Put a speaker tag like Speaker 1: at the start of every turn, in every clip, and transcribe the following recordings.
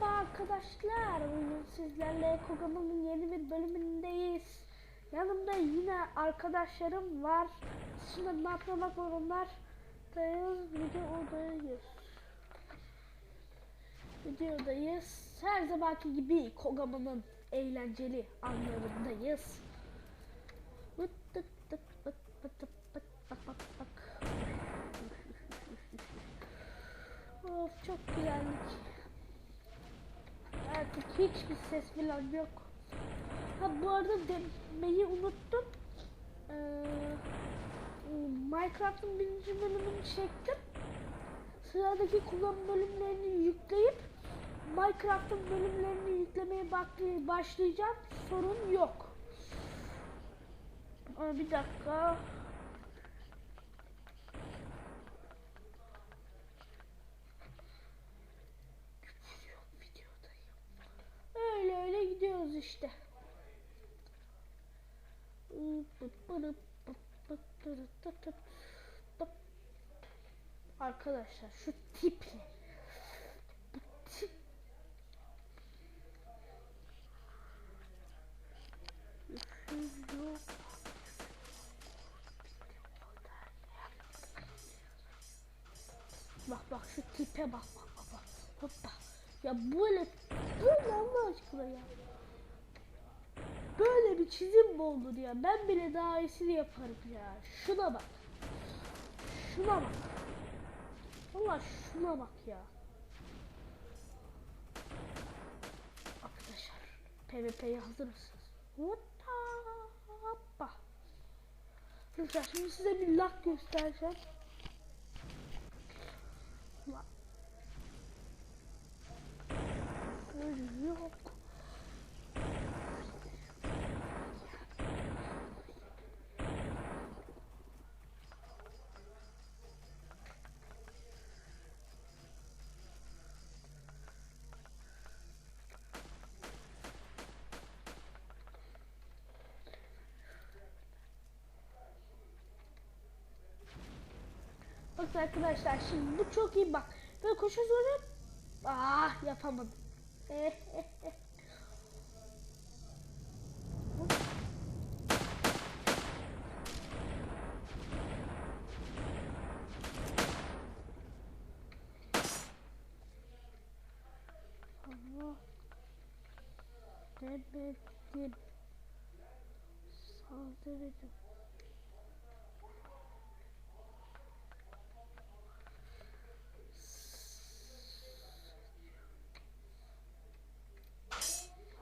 Speaker 1: Merhaba arkadaşlar. Bugün sizlerle Kogama'nın yeni bir bölümündeyiz. Yanımda yine arkadaşlarım var. Şimdi ne yapmak onlar? Dayız, videodayız. Videodayız. Her zamanki gibi Kogama'nın eğlenceli anlarındayız. Vıt tıt tıt vıt vıt tıt vıt bak bak bak. Of çok güzellik. Artık hiçbir ses falan yok. Ha bu arada demeyi unuttum. Ee, Minecraft'ın birinci bölümünü çektim. Sıradaki kullanım bölümlerini yükleyip Minecraft'ın bölümlerini yüklemeye başlayacağım. Sorun yok. Bir dakika. İşte. Arkadaşlar şu tiple bu. Bak bak şu tipe bak bak bak bak. Hoppa. Ya böyle böyle Allah aşkına ya. Böyle bir çizim mi olur ya? Ben bile daha iyisini yaparım ya. Şuna bak. Şuna bak. Allah şuna bak ya. Arkadaşlar PvP'ye hazır mısınız? Hoppa. Hoppa. Arkadaşlar şimdi size bir lak göstereceğim. Yok. Bakın arkadaşlar şimdi bu çok iyi bak. Böyle koşuyorum. Ah yapamadım. Ama demedim. Saldıracağım.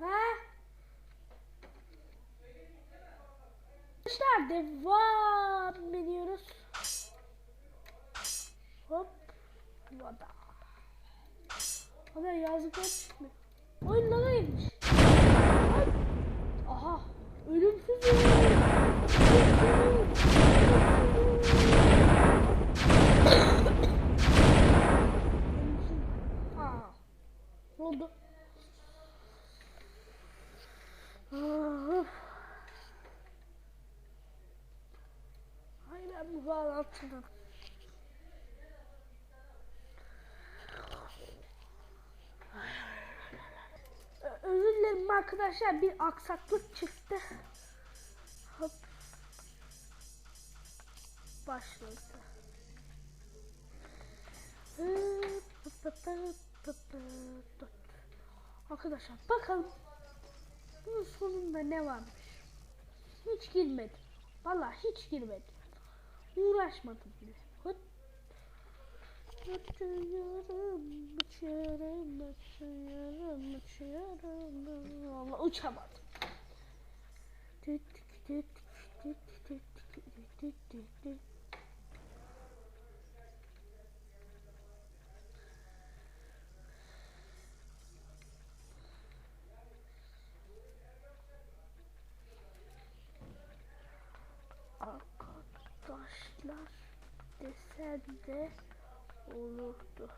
Speaker 1: Ha? Arkadaşlar devam ediyoruz. Hop. Vada. Hadi yazık etme. Oyun girmiş. Ay. Aha. Ölümsüz Aa. Ne oldu? Ah. Ay Ö- Özür dilerim arkadaşlar bir aksaklık çıktı. Hop. Başladı. Arkadaşlar bakalım bunun sonunda ne varmış? Hiç girmedim. Vallahi hiç girmedim. Uğraşmadım bile. Hıt. Uçuyorum, uçuyorum, uçuyorum, uçuyorum. Vallahi uçamadım. Tüt tüt tüt tüt tüt tüt tüt tüt. Arkadaşlar de olurdu.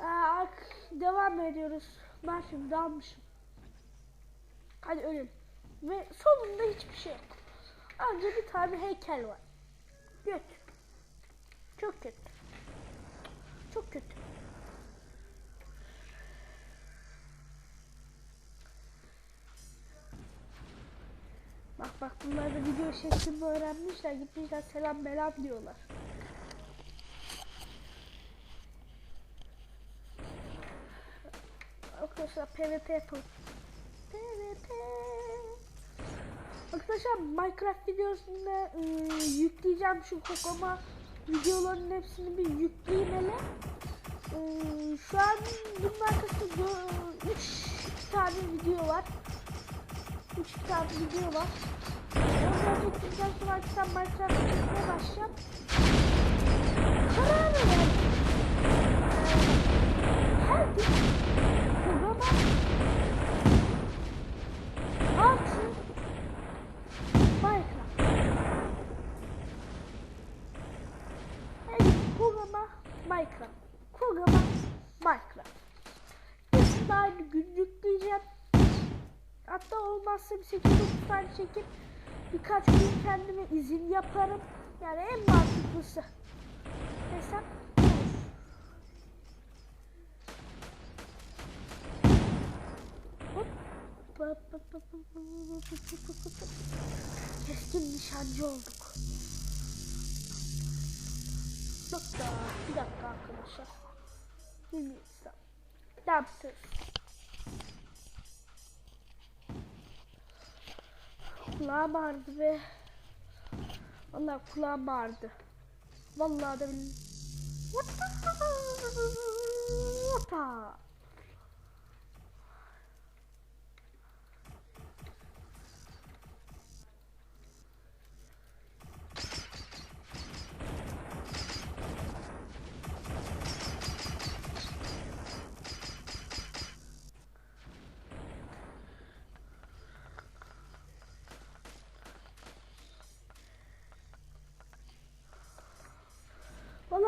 Speaker 1: Aa, devam ediyoruz. Ben şimdi dalmışım. Hadi ölüm. Ve sonunda hiçbir şey yok. Anca bir tane heykel var. Kötü. Çok kötü. Çok kötü. Bak bunlar da video şeklini öğrenmişler. Gitmişler selam belam diyorlar. Arkadaşlar PvP yapalım. PvP. Arkadaşlar Minecraft videosunda ıı, yükleyeceğim şu kokoma videoların hepsini bir yükleyeyim hele. Iı, şu an bunun arkasında 3 tane video var. 3 tane video var. Onları çektikten sonra akşam Minecraft çekmeye başlayacağım. Karar verdim. Her gün programa altı Minecraft. Gün programa Minecraft. Programa Minecraft. De aynı gün yükleyeceğim hatta olmazsa bir 8-9 tane çekip birkaç gün kendime izin yaparım. Yani en mantıklısı hesap Keskin nişancı olduk. Bak Nokta. Bir dakika arkadaşlar. Bilmiyorum. Ne yaptınız? kulağa bağırdı ve Allah kulağa bağırdı. Vallahi de billahi. What the? What the?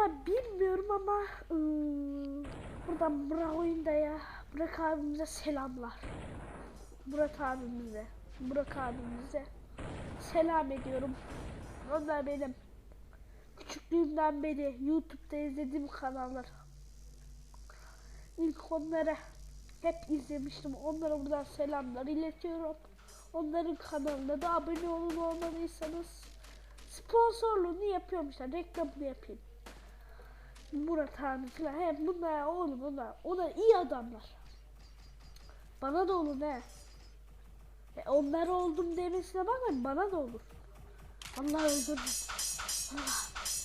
Speaker 1: Valla bilmiyorum ama ıı, buradan Burak Oyunda'ya, Burak abimize selamlar. Burak abimize, Burak abimize selam ediyorum. Onlar benim küçüklüğümden beri YouTube'da izlediğim kanallar. İlk onlara hep izlemiştim. Onlara buradan selamlar iletiyorum. Onların kanalına da abone olun olmadıysanız sponsorluğunu yapıyormuşlar. Reklamını yapayım. Murat abi falan hep bunlar oğlum onlar. Onlar iyi adamlar. Bana da olur ne? E, onlar oldum demesine bakmayın bana da olur. Allah öldürür.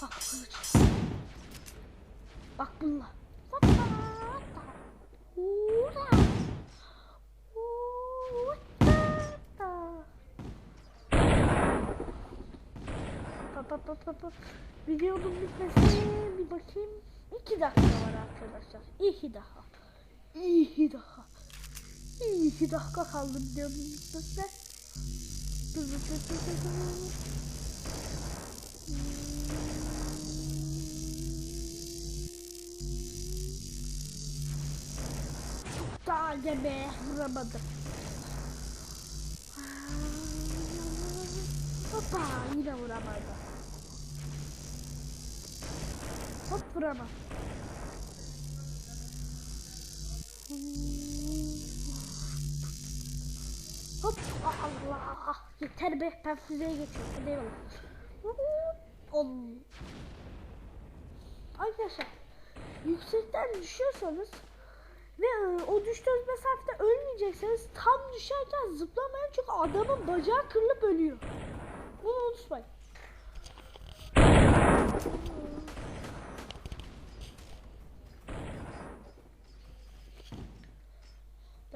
Speaker 1: Bak kılıç. Bak bunlar. Hoppa. Hurra. at at at at at. Videonun bitmesi bir bakayım. 2 dakika var arkadaşlar. 2 daha. 2 daha. 2 dakika kaldı videonun bitmesine. Daha gebe vuramadım. Hoppa yine vuramadım. Vuramam. Hop Allah yeter be ben füzeye geçiyorum eyvallah. Ol. Arkadaşlar yüksekten düşüyorsanız ve e, o düştüğünüz mesafede ölmeyecekseniz tam düşerken zıplamayın çünkü adamın bacağı kırılıp ölüyor. Bunu unutmayın.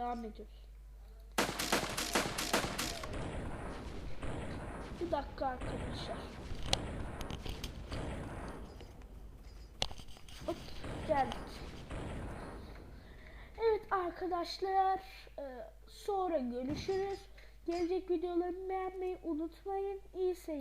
Speaker 1: Devam ediyoruz. Bir dakika arkadaşlar. Hop geldik. Evet arkadaşlar e, sonra görüşürüz. Gelecek videolarımı beğenmeyi unutmayın. İyi seyirler.